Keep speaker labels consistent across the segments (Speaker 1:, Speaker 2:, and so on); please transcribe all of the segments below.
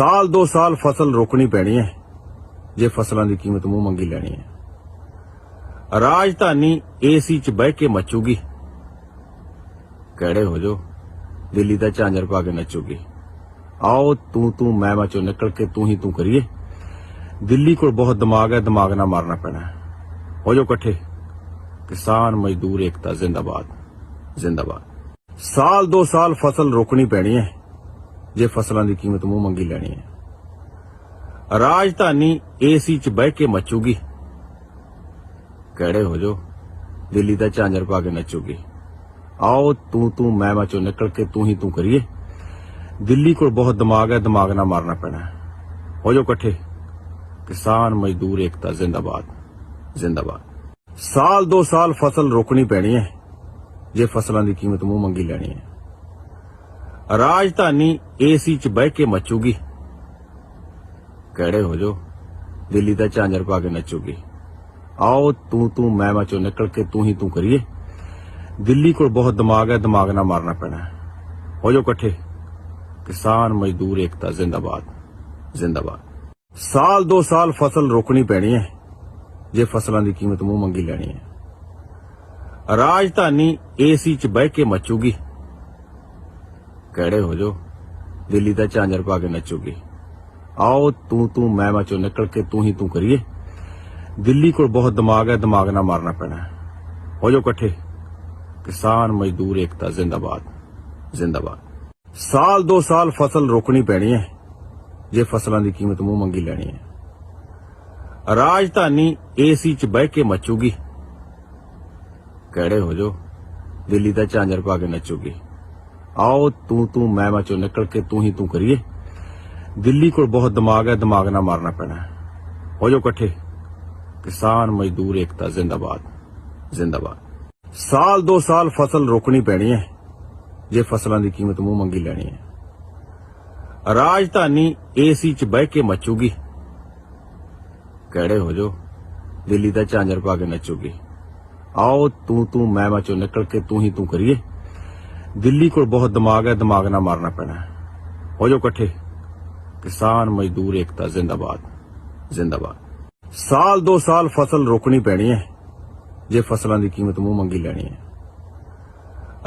Speaker 1: ਸਾਲ ਦੋ ਸਾਲ ਫਸਲ ਰੋਕਣੀ ਪੈਣੀ ਹੈ। ਜੇ ਫਸਲਾਂ ਦੀ ਕੀਮਤ ਮੂੰਹ ਮੰਗੀ ਲੈਣੀ ਹੈ। ਰਾਜਧਾਨੀ ਏਸੀ ਚ ਬਹਿ ਕੇ ਮਚੂਗੀ। ਕਿਹੜੇ ਹੋ ਜੋ ਦਿੱਲੀ ਦਾ ਝਾਂਜਰ ਪਾ ਕੇ ਨੱਚੂਗੀ। ਆਓ, ਤੂੰ ਤੂੰ, ਮੈਂ ਮੈਂ ਚੋਂ ਨਿਕਲ ਕੇ ਤੂੰ ਹੀ ਤੂੰ ਕਰੀਏ। ਦਿੱਲੀ ਕੋਲ ਬਹੁਤ ਦਿਮਾਗ ਹੈ, ਦਿਮਾਗ ਨਾਲ ਮਾਰਨਾ ਪੈਣਾ ਹੋ। ਜੋ ਇਕੱਠੇ। ਕਿਸਾਨ ਮਜ਼ਦੂਰ ਏਕਤਾ, ਜ਼ਿੰਦਾਬਾਦ ਜ਼ਿੰਦਾਬਾਦ। ਸਾਲ ਦੋ ਸਾਲ ਫਸਲ ਰੋਕਣੀ ਪੈਣੀ ਹੈ। ਜੇ ਫਸਲਾਂ ਦੀ ਕੀਮਤ ਮੂੰਹ ਮੰਗੀ ਲੈਣੀ ਹੈ। ਰਾਜਧਾਨੀ ਏਸੀ ਚ ਬਹਿ ਕੇ ਮਚੂਗੀ। ਕਿਹੜੇ ਹੋ ਜੋ ਦਿੱਲੀ ਦਾ ਝਾਂਜਰ ਪਾ ਕੇ ਨੱਚੂਗੀ। ਆਓ ਤੂੰ ਤੂੰ, ਮੈਂ ਮੈਂ ਚੋਂ ਨਿਕਲ ਕੇ ਤੂੰ ਹੀ ਤੂੰ ਕਰੀਏ। ਦਿੱਲੀ ਕੋਲ ਬਹੁਤ ਦਿਮਾਗ ਹੈ, ਦਿਮਾਗ ਨਾਲ ਮਾਰਨਾ ਪੈਣਾ ਹੋ। ਜੋ ਇਕੱਠੇ। ਕਿਸਾਨ ਮਜ਼ਦੂਰ ਏਕਤਾ, ਜ਼ਿੰਦਾਬਾਦ ਜ਼ਿੰਦਾਬਾਦ। ਸਾਲ ਦੋ ਸਾਲ ਫਸਲ ਰੋਕਣੀ ਪੈਣੀ ਹੈ। ਜੇ ਫਸਲਾਂ ਦੀ ਕੀਮਤ ਮੂੰਹ ਮੰਗੀ ਲੈਣੀ ਹੈ। ਰਾਜਧਾਨੀ ਏਸੀ ਚ ਬਹਿ ਕੇ ਮਚੂਗੀ। ਕਿਹੜੇ ਹੋ ਜੋ ਦਿੱਲੀ ਦਾ ਝਾਂਜਰ ਪਾ ਕੇ ਨੱਚੂਗੀ। ਆਓ, ਤੂੰ ਤੂੰ, ਮੈਂ ਮੈਂ ਚੋਂ ਨਿਕਲ ਕੇ ਤੂੰ ਹੀ ਤੂੰ ਕਰੀਏ। ਦਿੱਲੀ ਕੋਲ ਬਹੁਤ ਦਿਮਾਗ ਹੈ, ਦਿਮਾਗ ਨਾਲ ਮਾਰਨਾ ਪੈਣਾ ਹੋ। ਜੋ ਇਕੱਠੇ। ਕਿਸਾਨ ਮਜ਼ਦੂਰ ਏਕਤਾ, ਜ਼ਿੰਦਾਬਾਦ ਜ਼ਿੰਦਾਬਾਦ। ਸਾਲ ਦੋ ਸਾਲ ਫਸਲ ਰੋਕਣੀ ਪੈਣੀ ਹੈ। ਜੇ ਫਸਲਾਂ ਦੀ ਕੀਮਤ ਮੂੰਹ ਮੰਗੀ ਲੈਣੀ ਹੈ। ਰਾਜਧਾਨੀ ਏਸੀ ਚ ਬਹਿ ਕੇ ਮਚੂਗੀ। ਕਿਹੜੇ ਹੋ ਜੋ ਦਿੱਲੀ ਦਾ ਝਾਂਜਰ ਪਾ ਕੇ ਨੱਚੂਗੀ। ਆਓ, ਤੂੰ ਤੂੰ, ਮੈਂ ਮੈਂ ਚੋਂ ਨਿਕਲ ਕੇ ਤੂੰ ਹੀ ਤੂੰ ਕਰੀਏ। ਦਿੱਲੀ ਕੋਲ ਬਹੁਤ ਦਿਮਾਗ ਹੈ, ਦਿਮਾਗ ਨਾਲ ਮਾਰਨਾ ਪੈਣਾ ਹੋ। ਜੋ ਇਕੱਠੇ। ਕਿਸਾਨ ਮਜ਼ਦੂਰ ਏਕਤਾ, ਜ਼ਿੰਦਾਬਾਦ। ਜ਼ਿੰਦਾਬਾਦ। ਸਾਲ ਦੋ ਸਾਲ ਫਸਲ ਰੋਕਣੀ ਪੈਣੀ ਹੈ। ਜੇ ਫਸਲਾਂ ਦੀ ਕੀਮਤ ਮੂੰਹ ਮੰਗੀ ਲੈਣੀ ਹੈ। ਰਾਜਧਾਨੀ ਏਸੀ ਚ ਬਹਿ ਕੇ ਮਚੂਗੀ। ਕਿਹੜੇ ਹੋ ਜੋ ਦਿੱਲੀ ਦਾ ਝਾਂਜਰ ਪਾ ਕੇ ਨੱਚੂਗੀ। ਆਓ ਤੂੰ ਤੂੰ, ਮੈਂ ਮੈਂ ਚੋਂ ਨਿਕਲ ਕੇ ਤੂੰ ਹੀ ਤੂੰ ਕਰੀਏ। ਦਿੱਲੀ ਕੋਲ ਬਹੁਤ ਦਿਮਾਗ ਹੈ, ਦਿਮਾਗ ਨਾਲ ਮਾਰਨਾ ਪੈਣਾ ਹੋ। ਜਾਓ ਇਕੱਠੇ। ਕਿਸਾਨ ਮਜ਼ਦੂਰ ਏਕਤਾ, ਜ਼ਿੰਦਾਬਾਦ ਜ਼ਿੰਦਾਬਾਦ। ਸਾਲ ਦੋ ਸਾਲ ਫਸਲ ਰੋਕਣੀ ਪੈਣੀ ਹੈ। ਜੇ ਫਸਲਾਂ ਦੀ ਕੀਮਤ ਮੂੰਹ ਮੰਗੀ ਲੈਣੀ ਹੈ। ਰਾਜਧਾਨੀ ਏਸੀ ਚ ਬਹਿ ਕੇ ਮਚੂਗੀ। ਕਿਹੜੇ ਹੋ ਜੋ ਦਿੱਲੀ ਦਾ ਝਾਂਜਰ ਪਾ ਕੇ ਨੱਚੂਗੀ। ਆਓ ਤੂੰ ਤੂੰ, ਮੈਂ ਮੈਂ ਚੋਂ ਨਿਕਲ ਕੇ ਤੂੰ ਹੀ ਤੂੰ ਕਰੀਏ। ਦਿੱਲੀ ਕੋਲ ਬਹੁਤ ਦਿਮਾਗ ਹੈ, ਦਿਮਾਗ ਨਾਲ ਮਾਰਨਾ ਪੈਣਾ ਹੈ। ਹੋ ਜਾਓ ਇਕੱਠੇ। ਕਿਸਾਨ ਮਜ਼ਦੂਰ ਏਕਤਾ, ਜ਼ਿੰਦਾਬਾਦ ਜ਼ਿੰਦਾਬਾਦ। ਸਾਲ ਦੋ ਸਾਲ ਫਸਲ ਰੋਕਣੀ ਪੈਣੀ ਹੈ। ਜੇ ਫਸਲਾਂ ਦੀ ਕੀਮਤ ਮੂੰਹ ਮੰਗੀ ਲੈਣੀ ਹੈ।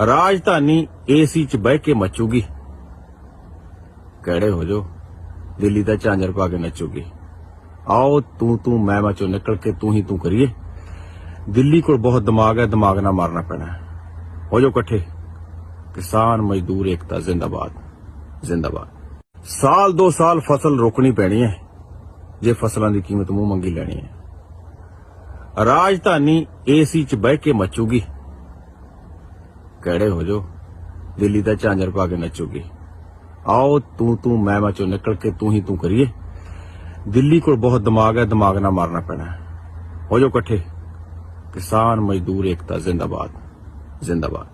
Speaker 1: ਰਾਜਧਾਨੀ ਏਸੀ ਚ ਬਹਿ ਕੇ ਮਚੂਗੀ। ਕਿਹੜੇ ਹੋ ਜਾਓ। ਦਿੱਲੀ ਦਾ ਝਾਂਜਰ ਪਾ ਕੇ ਨੱਚੂਗੀ। ਆਓ ਤੂੰ ਤੂੰ, ਮੈਂ ਮੈਂ ਚੋਂ ਨਿਕਲ ਕੇ ਤੂੰ ਹੀ ਤੂੰ ਕਰੀਏ। ਦਿੱਲੀ ਕੋਲ ਬਹੁਤ ਦਿਮਾਗ ਹੈ, ਦਿਮਾਗ ਨਾਲ ਮਾਰਨਾ ਪੈਣਾ ਹੈ। ਹੋ ਜੋ ਇਕੱਠੇ। ਕਿਸਾਨ ਮਜ਼ਦੂਰ ਏਕਤਾ, ਜ਼ਿੰਦਾਬਾਦ ਜ਼ਿੰਦਾਬਾਦ। ਸਾਲ ਦੋ ਸਾਲ ਫਸਲ ਰੋਕਣੀ ਪੈਣੀ ਹੈ। ਜੇ ਫਸਲਾਂ ਦੀ ਕੀਮਤ ਮੂੰਹ ਮੰਗੀ ਲੈਣੀ ਹੈ। ਰਾਜਧਾਨੀ ਏਸੀ ਚ ਬਹਿ ਕੇ ਮਚੂਗੀ। ਕਿਹੜੇ ਹੋ ਜੋ ਦਿੱਲੀ ਦਾ ਝਾਂਜਰ ਪਾ ਕੇ ਨੱਚੂਗੀ। ਆਓ ਤੂੰ ਤੂੰ, ਮੈਂ ਮੈਂ ਚੋਂ ਨਿਕਲ ਕੇ ਤੂੰ ਹੀ ਤੂੰ ਕਰੀਏ। ਦਿੱਲੀ ਕੋਲ ਬਹੁਤ ਦਿਮਾਗ ਹੈ, ਦਿਮਾਗ ਨਾਲ ਮਾਰਨਾ ਪੈਣਾ ਹੋ। ਜੋ ਇਕੱਠੇ। ਕਿਸਾਨ ਮਜ਼ਦੂਰ ਏਕਤਾ, ਜ਼ਿੰਦਾਬਾਦ ਜ਼ਿੰਦਾਬਾਦ।